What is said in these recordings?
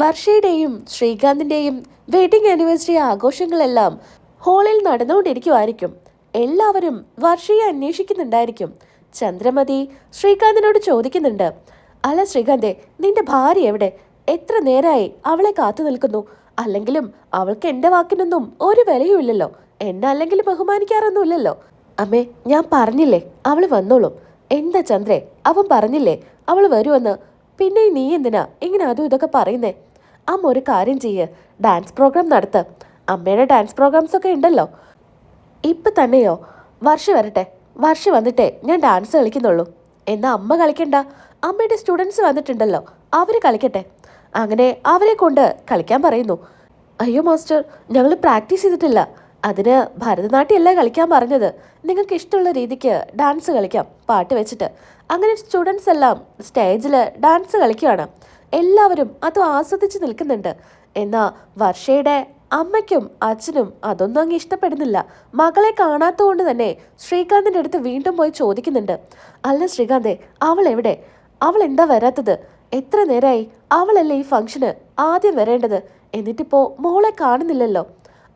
വർഷയുടെയും ശ്രീകാന്തിന്റെയും wedding anniversary ആഘോഷങ്ങളെല്ലാം ഹോളിൽ നടന്നുകൊണ്ടിരിക്കുമായിരിക്കും എല്ലാവരും വർഷയെ അന്വേഷിക്കുന്നുണ്ടായിരിക്കും. ചന്ദ്രമതി ശ്രീകാന്തിനോട് ചോദിക്കുന്നുണ്ട് അല്ല ശ്രീകാന്തേ നിന്റെ ഭാര്യ എവിടെ? എത്ര നേരായി അവളെ കാത്തു നിൽക്കുന്നു? അല്ലെങ്കിലും അവൾക്ക് എന്റെ വാക്കിനൊന്നും ഒരു വിലയുമില്ലല്ലോ എന്നെ അല്ലെങ്കിൽ ബഹുമാനിക്കാറൊന്നുമില്ലല്ലോ. അമ്മേ ഞാൻ പറഞ്ഞില്ലേ അവൾ വന്നോളും. എന്താ ചന്ദ്രേ അവൻ പറഞ്ഞില്ലേ അവൾ വരുമെന്ന്? പിന്നെ നീ എന്തിനാ ഇങ്ങനെ അതും ഇതൊക്കെ പറയുന്നേ? അമ്മ ഒരു കാര്യം ചെയ്യ്. ഡാൻസ് പ്രോഗ്രാം നടത്ത്. അമ്മയുടെ ഡാൻസ് പ്രോഗ്രാംസ് ഒക്കെ ഉണ്ടല്ലോ. ഇപ്പൊ തന്നെയോ? വർഷ വരട്ടെ. വർഷ വന്നിട്ടേ ഞാൻ ഡാൻസ് കളിക്കുന്നുള്ളൂ. എന്നാ അമ്മ കളിക്കണ്ട. അമ്മയുടെ സ്റ്റുഡൻസ് വന്നിട്ടുണ്ടല്ലോ. അവർ കളിക്കട്ടെ. അങ്ങനെ അവരെ കൊണ്ട് കളിക്കാൻ പറയുന്നു. അയ്യോ മാസ്റ്റർ ഞങ്ങൾ പ്രാക്ടീസ് ചെയ്തിട്ടില്ല. അതിന് ഭരതനാട്യമല്ല കളിക്കാൻ പറഞ്ഞത്. നിങ്ങൾക്ക് ഇഷ്ടമുള്ള രീതിക്ക് ഡാൻസ് കളിക്കാം. പാട്ട് വെച്ചിട്ട്. അങ്ങനെ സ്റ്റുഡൻസ് എല്ലാം സ്റ്റേജിൽ ഡാൻസ് കളിക്കുകയാണ് എല്ലാവരും അത് ആസ്വദിച്ച് നിൽക്കുന്നുണ്ട്. എന്നാ വർഷയുടെ അമ്മയ്ക്കും അച്ഛനും അതൊന്നും അങ്ങ് ഇഷ്ടപ്പെടുന്നില്ല. മകളെ കാണാത്തതുകൊണ്ട് തന്നെ ശ്രീകാന്തിന്റെ അടുത്ത് വീണ്ടും പോയി ചോദിക്കുന്നുണ്ട്. അല്ല ശ്രീകാന്തേ അവൾ എവിടെ അവൾ എന്താ വരാത്തത്? എത്ര നേരമായി അവളല്ലേ ഈ ഫംഗ്ഷന് ആദ്യം വരേണ്ടത്? എന്നിട്ടിപ്പോ മോളെ കാണുന്നില്ലല്ലോ.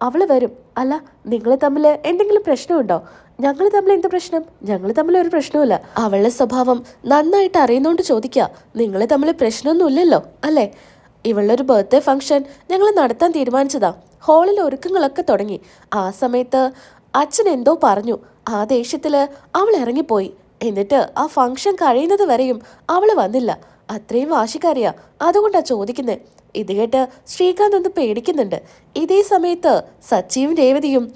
അവൾ വരും. അല്ല നിങ്ങൾ തമ്മിൽ എന്തെങ്കിലും പ്രശ്നമുണ്ടോ? ഞങ്ങൾ തമ്മിൽ എന്ത് പ്രശ്നം? ഞങ്ങൾ തമ്മിൽ ഒരു പ്രശ്നവുമില്ല. അവളുടെ സ്വഭാവം നന്നായിട്ട് അറിയുന്നോണ്ട് ചോദിക്കുക നിങ്ങൾ തമ്മിൽ പ്രശ്നമൊന്നുമില്ലല്ലോ അല്ലേ? ഇവളുടെ ഒരു ബർത്ത്ഡേ ഫംഗ്ഷൻ ഞങ്ങൾ നടത്താൻ തീരുമാനിച്ചതാ. ഹാളിൽ ഒരുക്കങ്ങളൊക്കെ തുടങ്ങി. ആ സമയത്ത് അച്ഛൻ എന്തോ പറഞ്ഞു. ആ ദേഷ്യത്തിൽ അവൾ ഇറങ്ങിപ്പോയി. എന്നിട്ട് ആ ഫംഗ്ഷൻ കഴിയുന്നത് വരെയും അവൾ വന്നില്ല. അത്രയും വാശിക്കാരിയാ. അതുകൊണ്ടാ ചോദിക്കുന്നത് ഇത് കേട്ട് ശ്രീകാന്ത് ഒന്ന് പേടിക്കുന്നുണ്ട്. ഇതേ സമയത്ത് സച്ചിയും രേവതിയും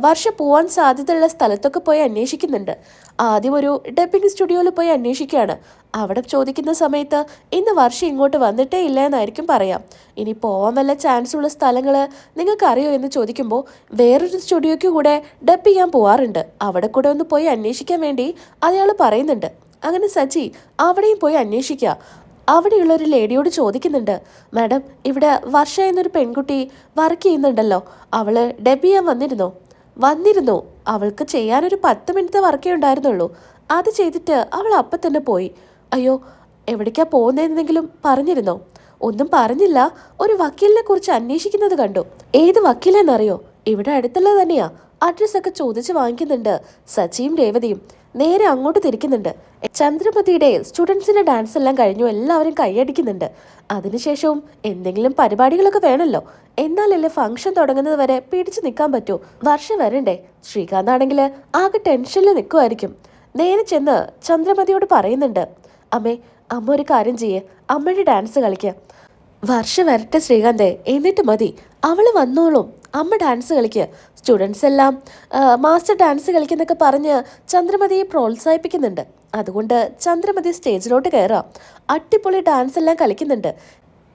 വർഷ പോവാൻ സാധ്യതയുള്ള സ്ഥലത്തൊക്കെ പോയി അന്വേഷിക്കുന്നുണ്ട്. ആദ്യം ഒരു ഡബിങ് സ്റ്റുഡിയോയിൽ പോയി അന്വേഷിക്കുകയാണ്. അവിടെ ചോദിക്കുന്ന സമയത്ത് ഇന്ന് വർഷം ഇങ്ങോട്ട് വന്നിട്ടേ ഇല്ല എന്നായിരിക്കും പറയാം. ഇനി പോവാൻ വല്ല ചാൻസ് ഉള്ള സ്ഥലങ്ങൾ നിങ്ങൾക്കറിയോ എന്ന് ചോദിക്കുമ്പോൾ വേറൊരു സ്റ്റുഡിയോയ്ക്ക് കൂടെ ഡബ് ചെയ്യാൻ പോവാറുണ്ട്. അവിടെ കൂടെ ഒന്ന് പോയി അന്വേഷിക്കാൻ വേണ്ടി അയാൾ പറയുന്നുണ്ട്. അങ്ങനെ സച്ചി അവിടെയും പോയി അന്വേഷിക്കുക. അവിടെയുള്ള ഒരു ലേഡിയോട് ചോദിക്കുന്നുണ്ട് മാഡം ഇവിടെ വർഷ എന്നൊരു പെൺകുട്ടി വർക്ക് ചെയ്യുന്നുണ്ടല്ലോ അവൾ ഡബ് ചെയ്യാൻ വന്നിരുന്നോ? വന്നിരുന്നു. അവൾക്ക് ചെയ്യാനൊരു പത്ത് മിനിറ്റ് വർക്കേ ഉണ്ടായിരുന്നുള്ളൂ. അത് ചെയ്തിട്ട് അവൾ അപ്പം തന്നെ പോയി. അയ്യോ എവിടേക്കാ പോകുന്നതെന്നെങ്കിലും പറഞ്ഞിരുന്നോ? ഒന്നും പറഞ്ഞില്ല. ഒരു വക്കീലിനെ കുറിച്ച് അന്വേഷിക്കുന്നത് കണ്ടു. ഏത് വക്കീലെന്നറിയോ? ഇവിടെ അടുത്തുള്ളത് തന്നെയാ. അഡ്രസ്സൊക്കെ ചോദിച്ച് വാങ്ങിക്കുന്നുണ്ട് സച്ചിയും രേവതിയും. നേരെ അങ്ങോട്ട് തിരിക്കുന്നുണ്ട്. ചന്ദ്രമതിയുടെ സ്റ്റുഡൻസിന്റെ ഡാൻസ് എല്ലാം കഴിഞ്ഞു. എല്ലാവരും കൈയടിക്കുന്നുണ്ട്. അതിനുശേഷവും എന്തെങ്കിലും പരിപാടികളൊക്കെ വേണമല്ലോ. എന്നാലല്ലേ ഫംഗ്ഷൻ തുടങ്ങുന്നത് വരെ പിടിച്ചു നിൽക്കാൻ പറ്റൂ. വർഷം വരണ്ടേ? ശ്രീകാന്ത് ആണെങ്കിൽ ആകെ ടെൻഷനിൽ നിൽക്കുമായിരിക്കും. നേരെ ചെന്ന് ചന്ദ്രമതിയോട് പറയുന്നുണ്ട്. അമ്മേ അമ്മ ഒരു കാര്യം ചെയ്യേ. അമ്മയുടെ ഡാൻസ് കളിക്കുക വർഷ വരട്ടെ ശ്രീകാന്തേ. എന്നിട്ട് മതി. അവൾ വന്നോളും. അമ്മ ഡാൻസ് കളിക്കുക സ്റ്റുഡൻസ് എല്ലാം മാസ്റ്റർ ഡാൻസ് കളിക്കുന്നൊക്കെ പറഞ്ഞ് ചന്ദ്രമതിയെ പ്രോത്സാഹിപ്പിക്കുന്നുണ്ട്. അതുകൊണ്ട് ചന്ദ്രമതി സ്റ്റേജിലോട്ട് കയറാം. അടിപൊളി ഡാൻസ് എല്ലാം കളിക്കുന്നുണ്ട്.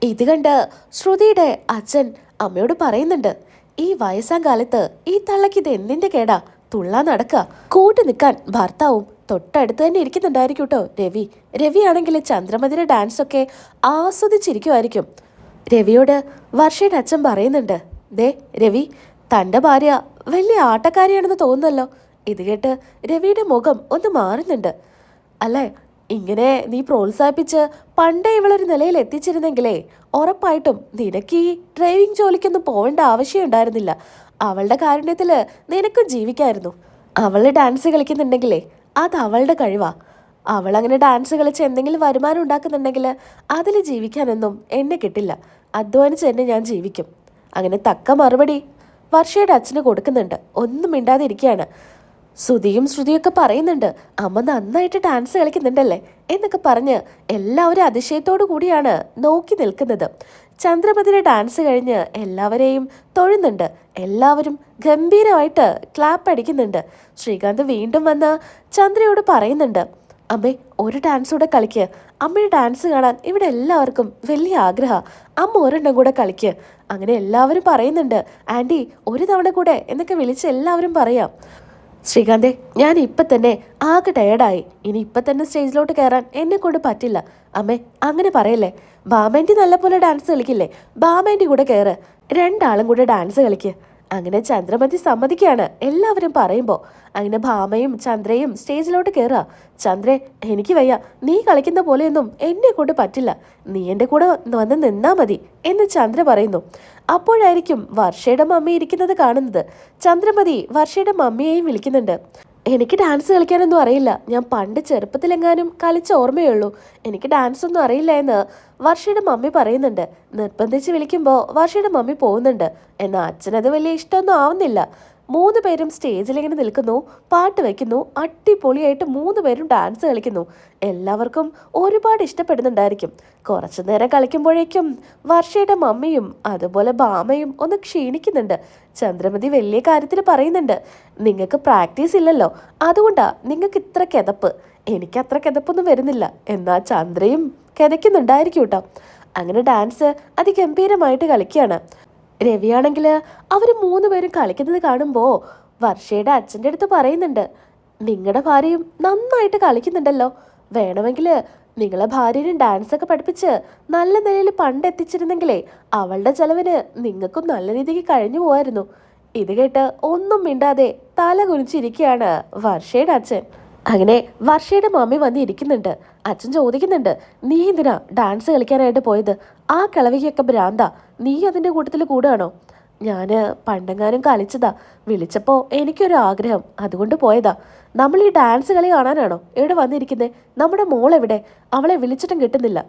ഇത് കണ്ട് ശ്രുതിയുടെ അച്ഛൻ അമ്മയോട് പറയുന്നുണ്ട് ഈ വയസ്സാം കാലത്ത് ഈ തള്ളക്ക് ഇത് എന്തിന്റെ കേടാ? തുള്ളാ നടക്ക. കൂട്ടു നിൽക്കാൻ ഭർത്താവും തൊട്ടടുത്ത് തന്നെ ഇരിക്കുന്നുണ്ടായിരിക്കും കേട്ടോ രവി. രവി ആണെങ്കിൽ ചന്ദ്രമതിയുടെ ഡാൻസൊക്കെ ആസ്വദിച്ചിരിക്കുമായിരിക്കും. രവിയോട് വർഷയുടെ അച്ഛൻ പറയുന്നുണ്ട് ദേ രവി തന്റെ ഭാര്യ വലിയ ആട്ടക്കാരിയാണെന്ന് തോന്നുന്നല്ലോ. ഇത് കേട്ട് രവിയുടെ മുഖം ഒന്ന് മാറുന്നുണ്ട്. അല്ലേ ഇങ്ങനെ നീ പ്രോത്സാഹിപ്പിച്ച് പണ്ടേ ഇവളൊരു നിലയിൽ എത്തിച്ചിരുന്നെങ്കിലേ ഉറപ്പായിട്ടും നിനക്ക് ഈ ഡ്രൈവിംഗ് ജോലിക്കൊന്നും പോകേണ്ട ആവശ്യം ഉണ്ടായിരുന്നില്ല. അവളുടെ കാരുണ്യത്തിൽ നിനക്കും ജീവിക്കായിരുന്നു. അവൾ ഡാൻസ് കളിക്കുന്നുണ്ടെങ്കിലേ അത് അവളുടെ കഴിവാ. അവൾ അങ്ങനെ ഡാൻസ് കളിച്ച് എന്തെങ്കിലും വരുമാനം ഉണ്ടാക്കുന്നുണ്ടെങ്കിൽ അതിൽ ജീവിക്കാനൊന്നും എന്നെ കിട്ടില്ല. അധ്വാനിച്ച് തന്നെ ഞാൻ ജീവിക്കും. അങ്ങനെ തക്ക മറുപടി വർഷയുടെ അച്ഛന് കൊടുക്കുന്നുണ്ട്. ഒന്നും മിണ്ടാതിരിക്കുകയാണ് ശ്രുതിയും ശ്രുതിയൊക്കെ പറയുന്നുണ്ട് അമ്മ നന്നായിട്ട് ഡാൻസ് കളിക്കുന്നുണ്ടല്ലേ? എന്നൊക്കെ പറഞ്ഞ് എല്ലാവരും അതിശയത്തോടു കൂടിയാണ് നോക്കി നിൽക്കുന്നത്. ചന്ദ്രപതിയുടെ ഡാൻസ് കഴിഞ്ഞ് എല്ലാവരെയും തൊഴുന്നുണ്ട്. എല്ലാവരും ഗംഭീരമായിട്ട് ക്ലാപ്പ് അടിക്കുന്നുണ്ട്. ശ്രീകാന്ത് വീണ്ടും വന്ന് ചന്ദ്രയോട് പറയുന്നുണ്ട് അമ്മേ ഒരു ഡാൻസ് കൂടെ കളിക്ക്. അമ്മയുടെ ഡാൻസ് കാണാൻ ഇവിടെ എല്ലാവർക്കും വലിയ ആഗ്രഹ. അമ്മ ഒരെണ്ണം കൂടെ കളിക്ക്. അങ്ങനെ എല്ലാവരും പറയുന്നുണ്ട് ആന്റി ഒരു തവണ കൂടെ എന്നൊക്കെ വിളിച്ച് എല്ലാവരും പറയാം. ശ്രീകാന്തേ ഞാൻ ഇപ്പം തന്നെ ആകെ ടയർഡായി ഇനി ഇപ്പം തന്നെ സ്റ്റേജിലോട്ട് കയറാൻ എന്നെ കൊണ്ട് പറ്റില്ല. അമ്മേ അങ്ങനെ പറയല്ലേ? ബാമേന്റെ നല്ലപോലെ ഡാൻസ് കളിക്കില്ലേ? ബാമേന്റെ കൂടെ കയറ് രണ്ടാളും കൂടെ ഡാൻസ് കളിക്ക്. അങ്ങനെ ചന്ദ്രമതി സമ്മതിക്കുകയാണ് എല്ലാവരും പറയുമ്പോൾ അങ്ങനെ ഭാമയും ചന്ദ്രയും സ്റ്റേജിലോട്ട് കയറുക ചന്ദ്രേ എനിക്ക് വയ്യ. നീ കളിക്കുന്ന പോലെയൊന്നും എന്നെ കൊണ്ട് പറ്റില്ല. നീ എന്റെ കൂടെ വന്ന് നിന്നാ മതി എന്ന് ചന്ദ്ര പറയുന്നു. അപ്പോഴായിരിക്കും വർഷയുടെ മമ്മി ഇരിക്കുന്നത് കാണുന്നത്. ചന്ദ്രമതി വർഷയുടെ മമ്മിയെയും വിളിക്കുന്നുണ്ട്. എനിക്ക് ഡാൻസ് കളിക്കാനൊന്നും അറിയില്ല. ഞാൻ പണ്ട് ചെറുപ്പത്തിലെങ്ങാനും കളിച്ച ഓർമ്മയുള്ളൂ. എനിക്ക് ഡാൻസ് ഒന്നും അറിയില്ല എന്ന് വർഷയുടെ മമ്മി പറയുന്നുണ്ട്. നിർബന്ധിച്ച് വിളിക്കുമ്പോൾ വർഷയുടെ മമ്മി പോകുന്നുണ്ട്. എന്നാൽ അച്ഛനത് വലിയ ഇഷ്ടമൊന്നും ആവുന്നില്ല. മൂന്ന് പേരും സ്റ്റേജിൽ ഇങ്ങനെ നിൽക്കുന്നു പാട്ട് വയ്ക്കുന്നു അടിപൊളിയായിട്ട് മൂന്ന് പേരും ഡാൻസ് കളിക്കുന്നു. എല്ലാവർക്കും ഒരുപാട് ഇഷ്ടപ്പെടുന്നുണ്ടായിരിക്കും. കുറച്ചു നേരം കളിക്കുമ്പോഴേക്കും വർഷയുടെ മമ്മിയും അതുപോലെ ബാമയും ഒന്ന് ക്ഷീണിക്കുന്നുണ്ട്. ചന്ദ്രമതി വലിയ കാര്യത്തിൽ പറയുന്നുണ്ട് നിങ്ങൾക്ക് പ്രാക്ടീസ് ഇല്ലല്ലോ അതുകൊണ്ടാ നിങ്ങൾക്ക് ഇത്ര കിതപ്പ്. എനിക്ക് അത്ര കിതപ്പൊന്നും വരുന്നില്ല. എന്നാൽ ചന്ദ്രയും കിതയ്ക്കുന്നുണ്ടായിരിക്കും കേട്ടോ. അങ്ങനെ ഡാൻസ് അതിഗംഭീരമായിട്ട് കളിക്കുകയാണ്. രവിയാണെങ്കിൽ അവർ മൂന്ന് പേരും കളിക്കുന്നത് കാണുമ്പോൾ വർഷയുടെ അച്ഛന്റെ അടുത്ത് പറയുന്നുണ്ട് നിങ്ങളുടെ ഭാര്യയും നന്നായിട്ട് കളിക്കുന്നുണ്ടല്ലോ. വേണമെങ്കിൽ നിങ്ങളെ ഭാര്യനും ഡാൻസ് ഒക്കെ പഠിപ്പിച്ച് നല്ല നിലയിൽ പണ്ട് എത്തിച്ചിരുന്നെങ്കിലേ അവളുടെ ചെലവിന് നിങ്ങൾക്കും നല്ല രീതിക്ക് കഴിഞ്ഞു പോവായിരുന്നു. ഇത് കേട്ട് ഒന്നും മിണ്ടാതെ തല കുനിച്ചിരിക്കുകയാണ് വർഷയുടെ അച്ഛൻ. അങ്ങനെ വർഷയുടെ മമ്മി വന്നിരിക്കുന്നുണ്ട് അച്ഛൻ ചോദിക്കുന്നുണ്ട് നീ എന്തിനാ ഡാൻസ് കളിക്കാനായിട്ട് പോയത്? ആ കിളവിക്കൊക്കെ ഭ്രാന്ത. നീ അതിന്റെ കൂട്ടത്തിൽ കൂടുകയാണോ ഞാൻ പണ്ടെങ്ങാനും കളിച്ചതാ. വിളിച്ചപ്പോൾ എനിക്കൊരു ആഗ്രഹം അതുകൊണ്ട് പോയതാ. നമ്മൾ ഈ ഡാൻസ് കളി കാണാനാണോ? എവിടെ വന്നിരിക്കുന്നത് നമ്മുടെ മോൾ എവിടെ? അവളെ വിളിച്ചിട്ടും കിട്ടുന്നില്ല.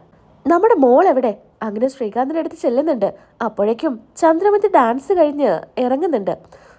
നമ്മുടെ മോൾ എവിടെ? അങ്ങനെ ശ്രീകാന്തിന്റെ അടുത്ത് ചെല്ലുന്നുണ്ട്. അപ്പോഴേക്കും ചന്ദ്രമതി ഡാൻസ് കഴിഞ്ഞ് ഇറങ്ങുന്നുണ്ട്.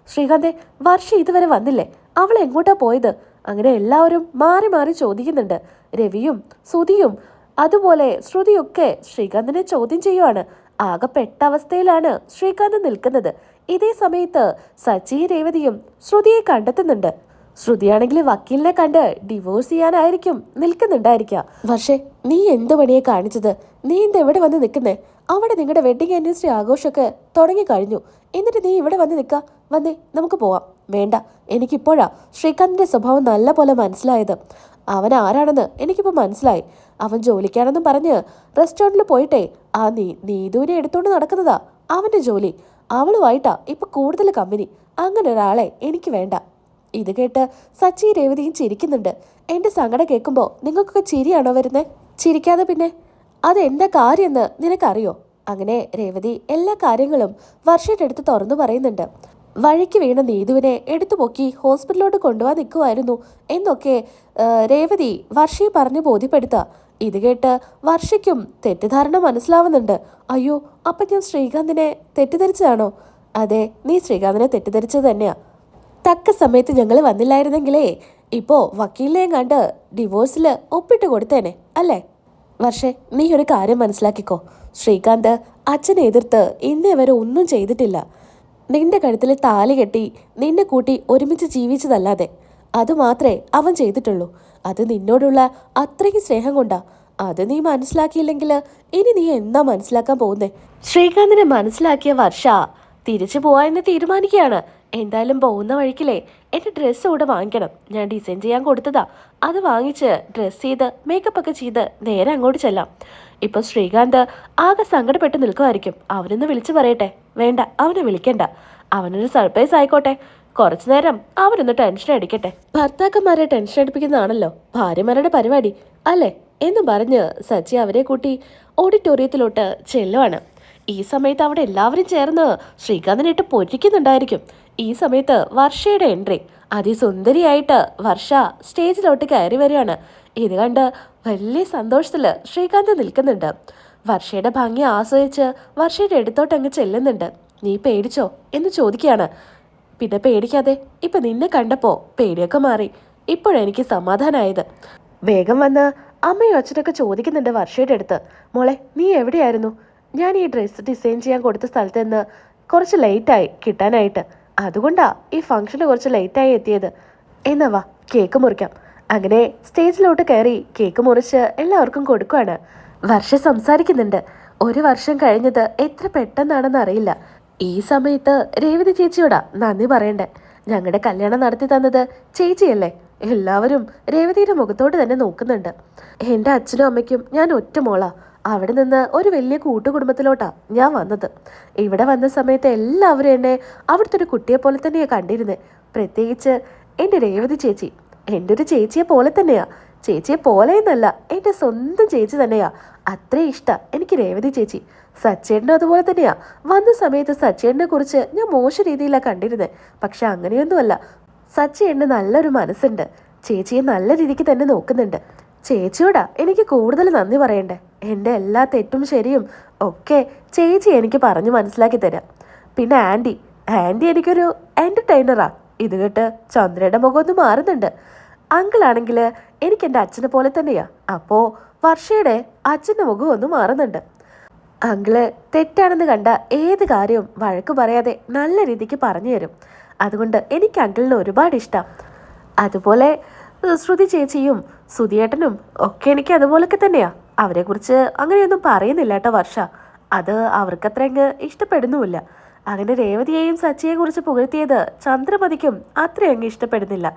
ശ്രീകാന്തെ വർഷം ഇതുവരെ വന്നില്ലേ? അവൾ എങ്ങോട്ടാ പോയത്? അങ്ങനെ എല്ലാവരും മാറി മാറി ചോദിക്കുന്നുണ്ട്. രവിയും ശ്രുതിയും അതുപോലെ ശ്രുതിയൊക്കെ ശ്രീകാന്തിനെ ചോദ്യം ചെയ്യുവാണ്. ആകെ പെട്ട അവസ്ഥയിലാണ് ശ്രീകാന്ത് നിൽക്കുന്നത്. ഇതേ സമയത്ത് സച്ചി രേവതിയും ശ്രുതിയെ കണ്ടെത്തുന്നുണ്ട്. ശ്രുതിയാണെങ്കിൽ വക്കീലിനെ കണ്ട് ഡിവോഴ്സ് ചെയ്യാനായിരിക്കും നിൽക്കുന്നുണ്ടായിരിക്കുക പക്ഷേ നീ എന്ത് പണിയെ കാണിച്ചത്? നീ എന്ത് എവിടെ വന്ന് നിൽക്കുന്നേ? അവിടെ നിങ്ങളുടെ വെഡിങ് ആനിവേഴ്സറി ആഘോഷമൊക്കെ തുടങ്ങി കഴിഞ്ഞു. എന്നിട്ട് നീ ഇവിടെ വന്ന് നിൽക്ക? വന്നേ നമുക്ക് പോവാം. വേണ്ട. എനിക്കിപ്പോഴാ ശ്രീകാന്തിന്റെ സ്വഭാവം നല്ല പോലെ മനസ്സിലായത്. അവൻ ആരാണെന്ന് എനിക്കിപ്പോൾ മനസ്സിലായി. അവൻ ജോലിക്കാണെന്നും പറഞ്ഞ് റെസ്റ്റോറന്റിൽ പോയിട്ടേ ആ നീ നീതുവിനെ എടുത്തോണ്ട് നടക്കുന്നതാ അവന്റെ ജോലി. അവളുമായിട്ടാ ഇപ്പൊ കൂടുതൽ കമ്പനി അങ്ങനെ ഒരാളെ എനിക്ക് വേണ്ട. ഇത് കേട്ട് സച്ചി രേവതിയും ചിരിക്കുന്നുണ്ട്. എന്റെ സങ്കടം കേൾക്കുമ്പോൾ നിങ്ങൾക്കൊക്കെ ചിരിയാണോ വരുന്നത് ചിരിക്കാതെ പിന്നെ? അത് എന്താ കാര്യമെന്ന് നിനക്കറിയോ? അങ്ങനെ രേവതി എല്ലാ കാര്യങ്ങളും വർഷയുടെ അടുത്ത് തുറന്നു പറയുന്നുണ്ട്. വഴിക്ക് വീണ നീതുവിനെ എടുത്തു പൊക്കി ഹോസ്പിറ്റലിലോട്ട് കൊണ്ടുപോകാൻ നിൽക്കുമായിരുന്നു എന്നൊക്കെ രേവതി വർഷയെ പറഞ്ഞ് ബോധ്യപ്പെടുത്തുക ഇത് കേട്ട് വർഷയ്ക്കും തെറ്റിദ്ധാരണ മനസ്സിലാവുന്നുണ്ട്. അയ്യോ അപ്പം ഞാൻ ശ്രീകാന്തിനെ തെറ്റിദ്ധരിച്ചതാണോ? അതെ നീ ശ്രീകാന്തിനെ തെറ്റിദ്ധരിച്ചത് തന്നെയാ. തക്ക സമയത്ത് ഞങ്ങൾ വന്നില്ലായിരുന്നെങ്കിലേ ഇപ്പോ വക്കീലിനെയും കണ്ട് ഡിവോഴ്സിൽ ഒപ്പിട്ട് കൊടുത്തേനെ അല്ലേ? വർഷേ നീ ഒരു കാര്യം മനസ്സിലാക്കിക്കോ. ശ്രീകാന്ത് അച്ഛനെ എതിർത്ത് ഇന്നേ വരെ ഒന്നും ചെയ്തിട്ടില്ല. നിന്റെ കഴുത്തിൽ താലി കെട്ടി നിന്നെ കൂട്ടി ഒരുമിച്ച് ജീവിച്ചതല്ലാതെ. അത് മാത്രമേ അവൻ ചെയ്തിട്ടുള്ളൂ. അത് നിന്നോടുള്ള അത്രയ്ക്ക് സ്നേഹം കൊണ്ടാ. അത് നീ മനസ്സിലാക്കിയില്ലെങ്കിൽ ഇനി നീ എന്താ മനസ്സിലാക്കാൻ പോകുന്നേ? ശ്രീകാന്തിനെ മനസ്സിലാക്കിയ വർഷ തിരിച്ചു പോവാന്ന് തീരുമാനിക്കുകയാണ്. എന്തായാലും പോകുന്ന വഴിക്കില്ലേ എന്റെ ഡ്രസ്സ് കൂടെ വാങ്ങിക്കണം. ഞാൻ ഡിസൈൻ ചെയ്യാൻ കൊടുത്തതാ. അത് വാങ്ങിച്ച് ഡ്രസ്സ് ചെയ്ത് മേക്കപ്പ് ഒക്കെ ചെയ്ത് നേരെ അങ്ങോട്ട് ചെല്ലാം. ഇപ്പൊ ശ്രീകാന്ത് ആകെ സങ്കടപ്പെട്ട് നിൽക്കുമായിരിക്കും. അവനൊന്ന് വിളിച്ചു പറയട്ടെ. വേണ്ട അവനെ വിളിക്കണ്ട. അവനൊരു സർപ്രൈസ് ആയിക്കോട്ടെ. കുറച്ചു നേരം അവനൊന്ന് ടെൻഷൻ അടിക്കട്ടെ. ഭർത്താക്കന്മാരെ ടെൻഷൻ അടിപ്പിക്കുന്നതാണല്ലോ. ഭാര്യമാരുടെ പരിപാടി അല്ലേ? എന്ന് പറഞ്ഞ് സച്ചി അവരെ കൂട്ടി ഓഡിറ്റോറിയത്തിലോട്ട് ചെല്ലുവാണ്. ഈ സമയത്ത് അവിടെ എല്ലാവരും ചേർന്ന് ശ്രീകാന്തിനിട്ട് പൊരിക്കുന്നുണ്ടായിരിക്കും. ഈ സമയത്ത് വർഷയുടെ എൻട്രി അതിസുന്ദരിയായിട്ട് വർഷ സ്റ്റേജിലോട്ട് കയറി വരികയാണ്. ഇത് കണ്ട് വലിയ സന്തോഷത്തിൽ ശ്രീകാന്ത് നിൽക്കുന്നുണ്ട്. വർഷയുടെ ഭംഗി ആസ്വദിച്ച് വർഷയുടെ അടുത്തോട്ട് അങ്ങ് ചെല്ലുന്നുണ്ട്. നീ പേടിച്ചോ? എന്ന് ചോദിക്കുകയാണ്. പിന്നെ പേടിക്കാതെ ഇപ്പൊ നിന്നെ കണ്ടപ്പോ പേടിയൊക്കെ മാറി. ഇപ്പോഴെനിക്ക് സമാധാനമായത് വേഗം വന്ന് അമ്മയും അച്ഛനൊക്കെ ചോദിക്കുന്നുണ്ട് വർഷയുടെ അടുത്ത്. മോളെ നീ എവിടെയായിരുന്നു? ഞാൻ ഈ ഡ്രസ്സ് ഡിസൈൻ ചെയ്യാൻ കൊടുത്ത സ്ഥലത്ത് നിന്ന് കുറച്ച് ലേറ്റായി കിട്ടാനായിട്ട്. അതുകൊണ്ടാ ഈ ഫംഗ്ഷന് കുറച്ച് ലേറ്റായി എത്തിയത്. എന്നാ വാ കേക്ക് മുറിക്കാം. അങ്ങനെ സ്റ്റേജിലോട്ട് കയറി കേക്ക് മുറിച്ച് എല്ലാവർക്കും കൊടുക്കുവാണ്. വർഷ സംസാരിക്കുന്നുണ്ട്. ഒരു വർഷം കഴിഞ്ഞത് എത്ര പെട്ടെന്നാണെന്ന് അറിയില്ല. ഈ സമയത്ത് രേവതി ചേച്ചിയോടാ നന്ദി പറയണ്ടേ. ഞങ്ങളുടെ കല്യാണം നടത്തി തന്നത് ചേച്ചിയല്ലേ. എല്ലാവരും രേവതിയുടെ മുഖത്തോട് തന്നെ നോക്കുന്നുണ്ട്. എന്റെ അച്ഛനും അമ്മയ്ക്കും ഞാൻ ഒറ്റ മോളാ. അവിടെ നിന്ന് ഒരു വലിയ കൂട്ടുകുടുംബത്തിലോട്ടാ ഞാൻ വന്നത്. ഇവിടെ വന്ന സമയത്ത് എല്ലാവരും എന്നെ അവിടുത്തെ ഒരു കുട്ടിയെ പോലെ തന്നെയാണ് കണ്ടിരുന്നത് പ്രത്യേകിച്ച് എന്റെ രേവതി ചേച്ചി. എന്റെ ഒരു ചേച്ചിയെ പോലെ തന്നെയാ. ചേച്ചിയെ പോലെ എന്നല്ല എന്റെ സ്വന്തം ചേച്ചി തന്നെയാ. അത്രയും ഇഷ്ടം. എനിക്ക് രേവതി ചേച്ചി. സച്ചേട്ടനും അതുപോലെ തന്നെയാ. വന്ന സമയത്ത് സച്ചേട്ടനെ കുറിച്ച് ഞാൻ മോശ രീതിയിലാണ് കണ്ടിരുന്നത് പക്ഷെ അങ്ങനെയൊന്നുമല്ല. സച്ചേട്ടന് നല്ലൊരു മനസ്സുണ്ട്. ചേച്ചിയെ നല്ല രീതിക്ക് തന്നെ നോക്കുന്നുണ്ട്. ചേച്ചിയോടാ എനിക്ക് കൂടുതൽ നന്ദി പറയണ്ടേ? എന്റെ എല്ലാ തെറ്റും ശരിയും ഒക്കെ ചേച്ചി എനിക്ക് പറഞ്ഞു മനസ്സിലാക്കി തരാം. പിന്നെ ആന്റി. ആന്റി എനിക്കൊരു എന്റർടൈനറാ ഇത് കേട്ട് ചന്ദ്രയുടെ മുഖം ഒന്ന് മാറുന്നുണ്ട്. അങ്കിളാണെങ്കിൽ എനിക്ക് എന്റെ അച്ഛനെ പോലെ തന്നെയാ. അപ്പോൾ വർഷയുടെ അച്ഛന്റെ മുഖം ഒന്ന് മാറുന്നുണ്ട്. അങ്കിൾ തെറ്റാണെന്ന് കണ്ട ഏത് കാര്യവും വഴക്ക് പറയാതെ നല്ല രീതിക്ക് പറഞ്ഞു തരും. അതുകൊണ്ട് എനിക്ക് അങ്കിളിന് ഒരുപാട് ഇഷ്ടം. അതുപോലെ ശ്രുതി ചേച്ചിയും സുധിയേട്ടനും ഒക്കെ എനിക്ക് അതുപോലൊക്കെ തന്നെയാ. അവരെക്കുറിച്ച് അങ്ങനെയൊന്നും പറയുന്നില്ല കേട്ടോ വർഷ. അത് അവർക്കത്ര അങ്ങ് ഇഷ്ടപ്പെടുന്നുമില്ല. അങ്ങനെ രേവതിയെയും സച്ചിയെക്കുറിച്ച് പുകഴ്ത്തിയത് ചന്ദ്രമതിക്കും അത്രയങ്ങ് ഇഷ്ടപ്പെടുന്നില്ല.